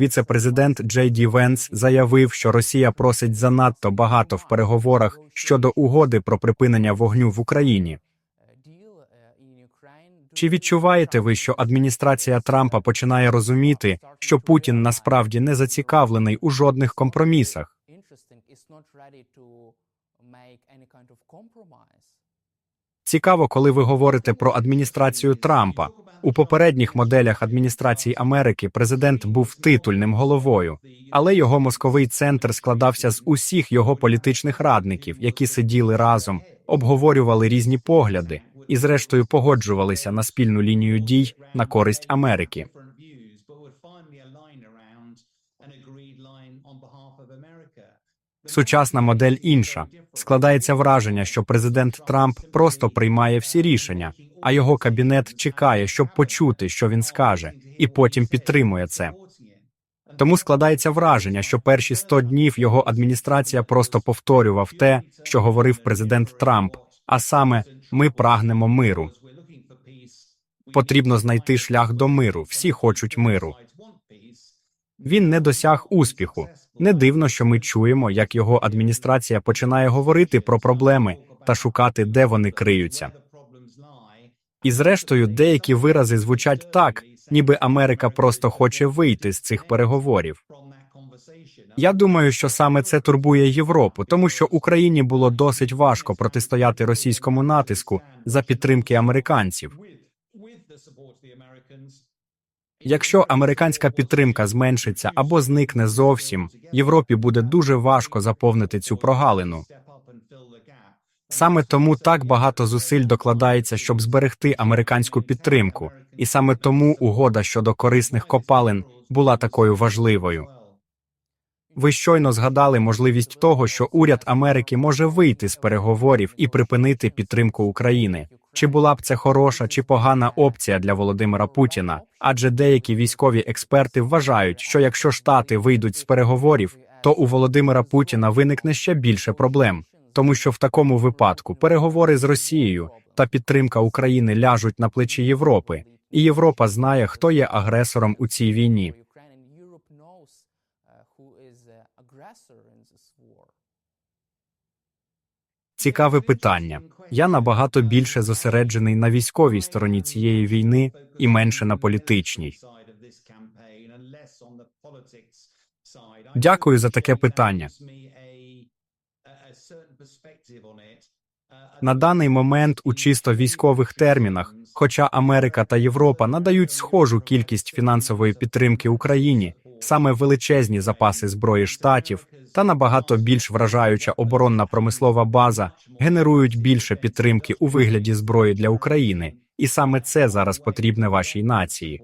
віце-президент Джей Ді Венс заявив, що Росія просить занадто багато в переговорах щодо угоди про припинення вогню в Україні. Чи відчуваєте ви, що адміністрація Трампа починає розуміти, що Путін насправді не зацікавлений у жодних компромісах? Цікаво, коли ви говорите про адміністрацію Трампа. У попередніх моделях адміністрації Америки президент був титульним головою, але його мозковий центр складався з усіх його політичних радників, які сиділи разом, обговорювали різні погляди і, зрештою, погоджувалися на спільну лінію дій на користь Америки. Сучасна модель інша. Складається враження, що президент Трамп просто приймає всі рішення, а його кабінет чекає, щоб почути, що він скаже, і потім підтримує це. Тому складається враження, що перші 100 днів його адміністрація просто повторював те, що говорив президент Трамп, а саме ми прагнемо миру. Потрібно знайти шлях до миру. Всі хочуть миру. Він не досяг успіху. Не дивно, що ми чуємо, як його адміністрація починає говорити про проблеми та шукати, де вони криються. І зрештою, деякі вирази звучать так, ніби Америка просто хоче вийти з цих переговорів. Я думаю, що саме це турбує Європу, тому що Україні було досить важко протистояти російському натиску за підтримки американців. Якщо американська підтримка зменшиться або зникне зовсім, Європі буде дуже важко заповнити цю прогалину. Саме тому так багато зусиль докладається, щоб зберегти американську підтримку, і саме тому угода щодо корисних копалин була такою важливою. Ви щойно згадали можливість того, що уряд Америки може вийти з переговорів і припинити підтримку України. Чи була б це хороша чи погана опція для Володимира Путіна? Адже деякі військові експерти вважають, що якщо Штати вийдуть з переговорів, то у Володимира Путіна виникне ще більше проблем, тому що в такому випадку переговори з Росією та підтримка України ляжуть на плечі Європи, і Європа знає, хто є агресором у цій війні. Цікаве питання. Я набагато більше зосереджений на військовій стороні цієї війни і менше на політичній. Дякую за таке питання. На даний момент у чисто військових термінах, хоча Америка та Європа надають схожу кількість фінансової підтримки Україні, саме величезні запаси зброї штатів та набагато більш вражаюча оборонна промислова база генерують більше підтримки у вигляді зброї для України, і саме це зараз потрібне вашій нації.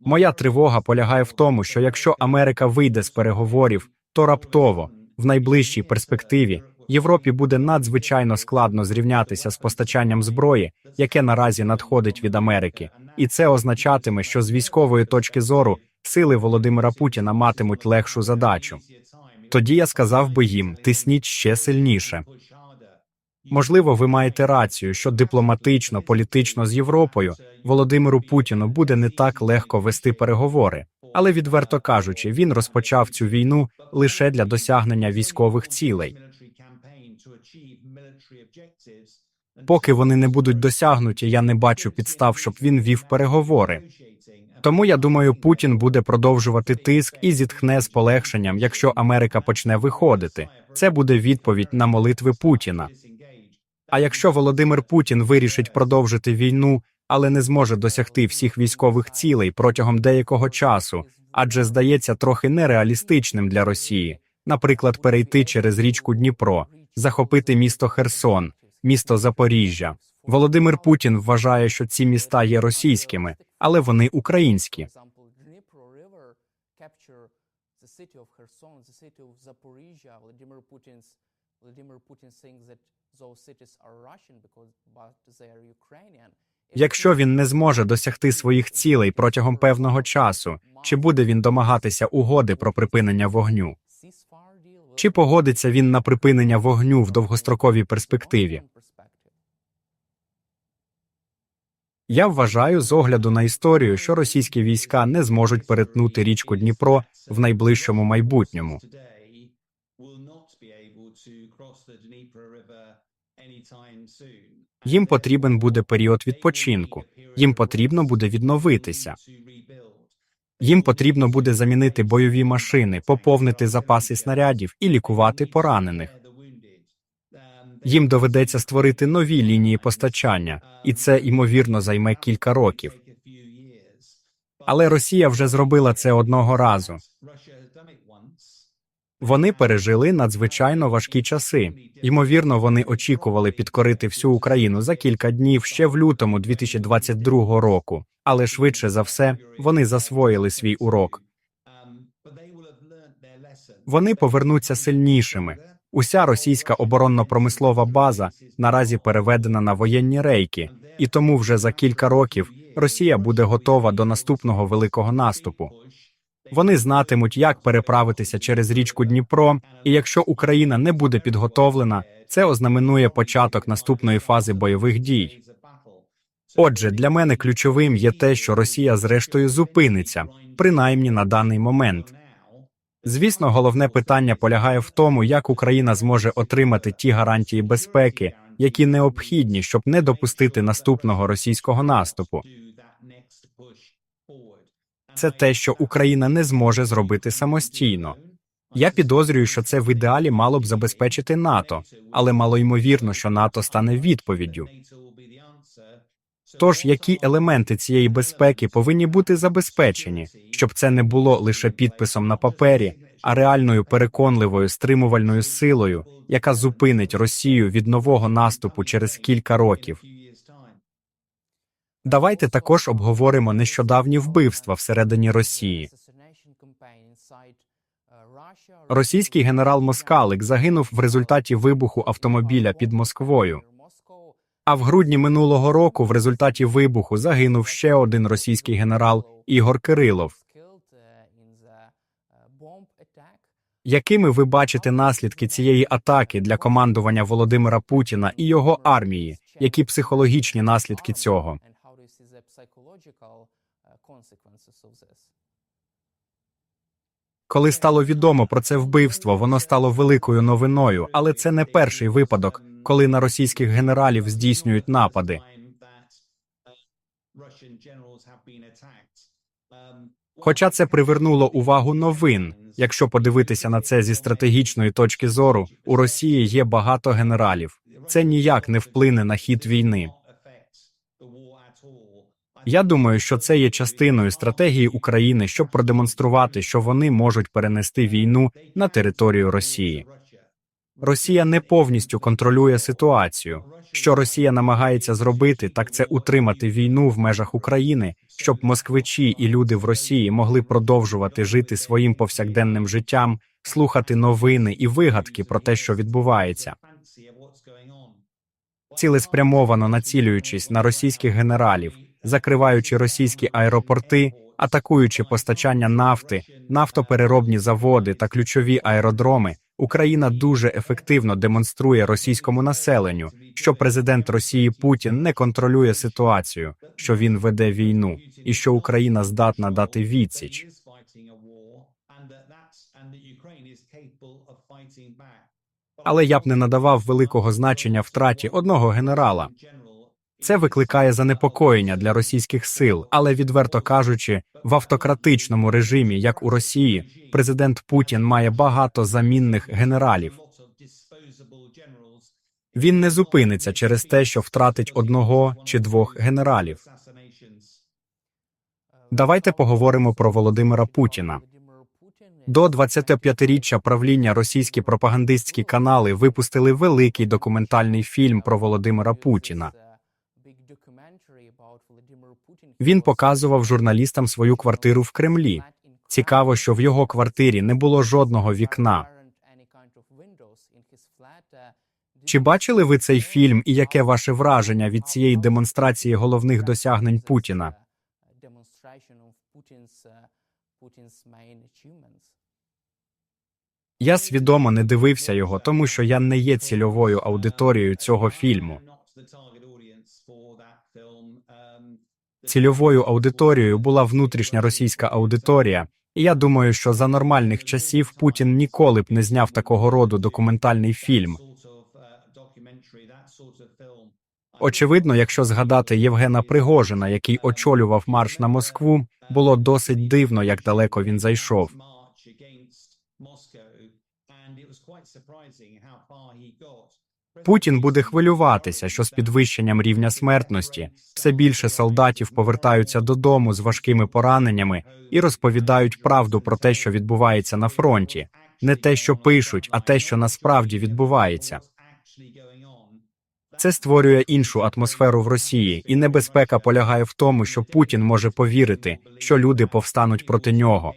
Моя тривога полягає в тому, що якщо Америка вийде з переговорів, то раптово в найближчій перспективі Європі буде надзвичайно складно зрівнятися з постачанням зброї, яке наразі надходить від Америки, і це означатиме, що з військової точки зору сили Володимира Путіна матимуть легшу задачу. Тоді я сказав би їм: тисніть ще сильніше. Можливо, ви маєте рацію, що дипломатично, політично з Європою Володимиру Путіну буде не так легко вести переговори, але відверто кажучи, він розпочав цю війну лише для досягнення військових цілей. Поки вони не будуть досягнуті, я не бачу підстав, щоб він вів переговори. Тому я думаю, Путін буде продовжувати тиск і зітхне з полегшенням, якщо Америка почне виходити. Це буде відповідь на молитви Путіна. А якщо Володимир Путін вирішить продовжити війну, але не зможе досягти всіх військових цілей протягом деякого часу, адже здається трохи нереалістичним для Росії, наприклад, перейти через річку Дніпро, захопити місто Херсон, місто Запоріжжя. Володимир Путін вважає, що ці міста є російськими, але вони українські. Якщо він не зможе досягти своїх цілей протягом певного часу, чи буде він домагатися угоди про припинення вогню? Чи погодиться він на припинення вогню в довгостроковій перспективі? Я вважаю з огляду на історію, що російські війська не зможуть перетнути річку Дніпро в найближчому майбутньому. Їм потрібен буде період відпочинку. Їм потрібно буде відновитися. Їм потрібно буде замінити бойові машини, поповнити запаси снарядів і лікувати поранених. Їм доведеться створити нові лінії постачання, і це ймовірно займе кілька років. Але Росія вже зробила це одного разу. Вони пережили надзвичайно важкі часи. Ймовірно, вони очікували підкорити всю Україну за кілька днів ще в лютому 2022 року. Але швидше за все вони засвоїли свій урок. Вони повернуться сильнішими. Уся російська оборонно-промислова база наразі переведена на воєнні рейки, і тому вже за кілька років Росія буде готова до наступного великого наступу. Вони знатимуть, як переправитися через річку Дніпро, і якщо Україна не буде підготовлена, це ознаменує початок наступної фази бойових дій. Отже, для мене ключовим є те, що Росія зрештою зупиниться, принаймні на даний момент. Звісно, головне питання полягає в тому, як Україна зможе отримати ті гарантії безпеки, які необхідні, щоб не допустити наступного російського наступу. Це те, що Україна не зможе зробити самостійно. Я підозрюю, що це в ідеалі мало б забезпечити НАТО, але малоймовірно, що НАТО стане відповіддю. Тож, які елементи цієї безпеки повинні бути забезпечені, щоб це не було лише підписом на папері, а реальною переконливою стримувальною силою, яка зупинить Росію від нового наступу через кілька років. Давайте також обговоримо нещодавні вбивства всередині Росії. Російський генерал Москалик загинув в результаті вибуху автомобіля під Москвою. А в грудні минулого року в результаті вибуху загинув ще один російський генерал Ігор Кирилов. Якими ви бачите наслідки цієї атаки для командування Володимира Путіна і його армії? Які психологічні наслідки цього? Коли стало відомо про це вбивство, воно стало великою новиною, але це не перший випадок, коли на російських генералів здійснюють напади. Хоча це привернуло увагу новин. Якщо подивитися на це зі стратегічної точки зору, у Росії є багато генералів. Це ніяк не вплине на хід війни. Я думаю, що це є частиною стратегії України, щоб продемонструвати, що вони можуть перенести війну на територію Росії. Росія не повністю контролює ситуацію. Що Росія намагається зробити, так це утримати війну в межах України, щоб москвичі і люди в Росії могли продовжувати жити своїм повсякденним життям, слухати новини і вигадки про те, що відбувається. Цілеспрямовано націлюючись на російських генералів, закриваючи російські аеропорти, атакуючи постачання нафти, нафтопереробні заводи та ключові аеродроми. Україна дуже ефективно демонструє російському населенню, що президент Росії Путін не контролює ситуацію, що він веде війну, і що Україна здатна дати відсіч. Але я б не надавав великого значення втраті одного генерала. Це викликає занепокоєння для російських сил, але відверто кажучи, в автократичному режимі, як у Росії, президент Путін має багато замінних генералів. Він не зупиниться через те, що втратить одного чи двох генералів. Давайте поговоримо про Володимира Путіна. До 25-річчя правління російські пропагандистські канали випустили великий документальний фільм про Володимира Путіна. Він показував журналістам свою квартиру в Кремлі. Цікаво, що в його квартирі не було жодного вікна. Чи бачили ви цей фільм і яке ваше враження від цієї демонстрації головних досягнень Путіна? Я свідомо не дивився його, тому що я не є цільовою аудиторією цього фільму. Цільовою аудиторією була внутрішня російська аудиторія, і я думаю, що за нормальних часів Путін ніколи б не зняв такого роду документальний фільм. Очевидно, якщо згадати Євгена Пригожина, який очолював марш на Москву, було досить дивно, як далеко він зайшов. Путін буде хвилюватися, що з підвищенням рівня смертності все більше солдатів повертаються додому з важкими пораненнями і розповідають правду про те, що відбувається на фронті, не те, що пишуть, а те, що насправді відбувається. Це створює іншу атмосферу в Росії, і небезпека полягає в тому, що Путін може повірити, що люди повстануть проти нього.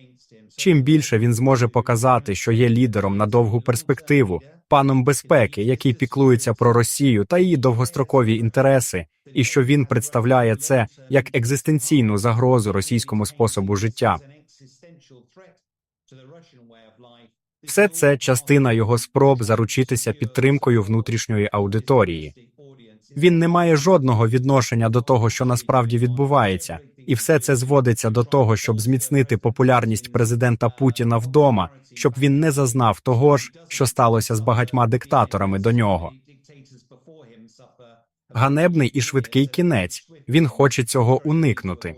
Чим більше він зможе показати, що є лідером на довгу перспективу, паном безпеки, який піклується про Росію та її довгострокові інтереси, і що він представляє це як екзистенційну загрозу російському способу життя. Все це частина його спроб заручитися підтримкою внутрішньої аудиторії. Він не має жодного відношення до того, що насправді відбувається, і все це зводиться до того, щоб зміцнити популярність президента Путіна вдома, щоб він не зазнав того ж, що сталося з багатьма диктаторами до нього. Ганебний і швидкий кінець. Він хоче цього уникнути.